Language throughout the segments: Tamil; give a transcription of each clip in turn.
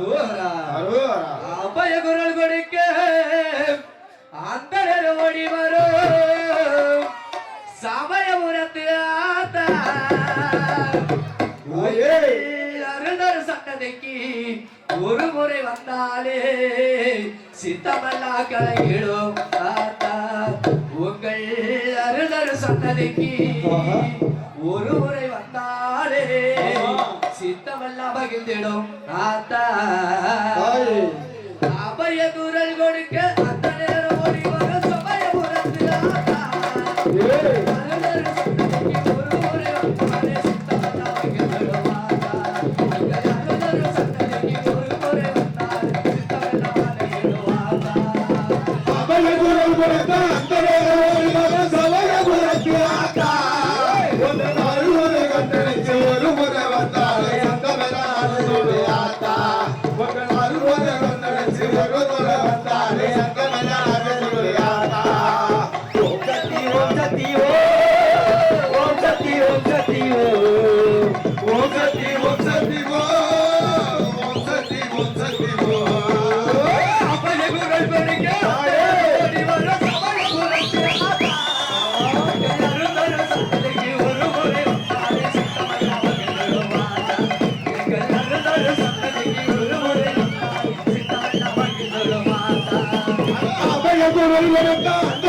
அரோரா அரோரா அபய குரல் கொடுக்க அந்தனர் ஓடி வரும் சமயபுரத்து ஆத்தா அருந்தர் சட்டதைக்கு ஒரு முறை வந்தாலே சித்தமல்லா கலையிடும் ஆத்தா. உங்கள் அருந்தர் சட்டதைக்கு ஒரு முறை வந்தாலே மெல்ல பகிர்ந்திடும் அபய குரல் கொடுக்க அத்தனை வழி நடந்தார்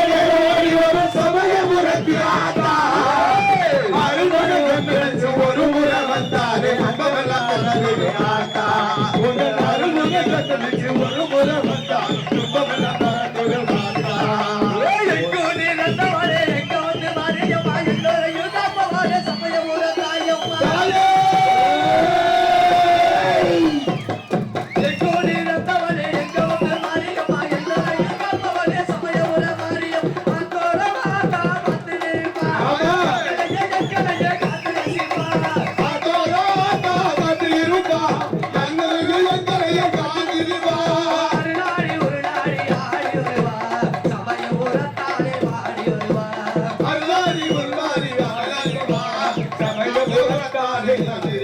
அதே தான்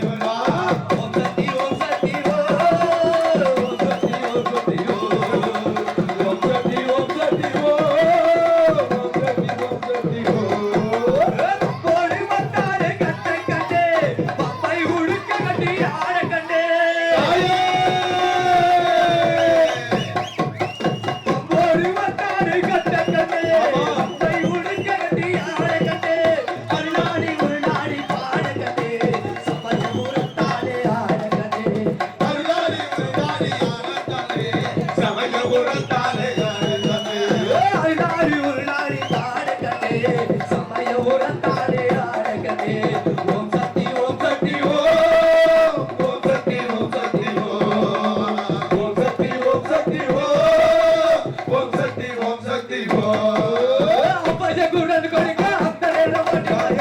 ఓం శక్తి ఓం శక్తి ఓ ఉపజగుడను కొడుక అంతరేన మాట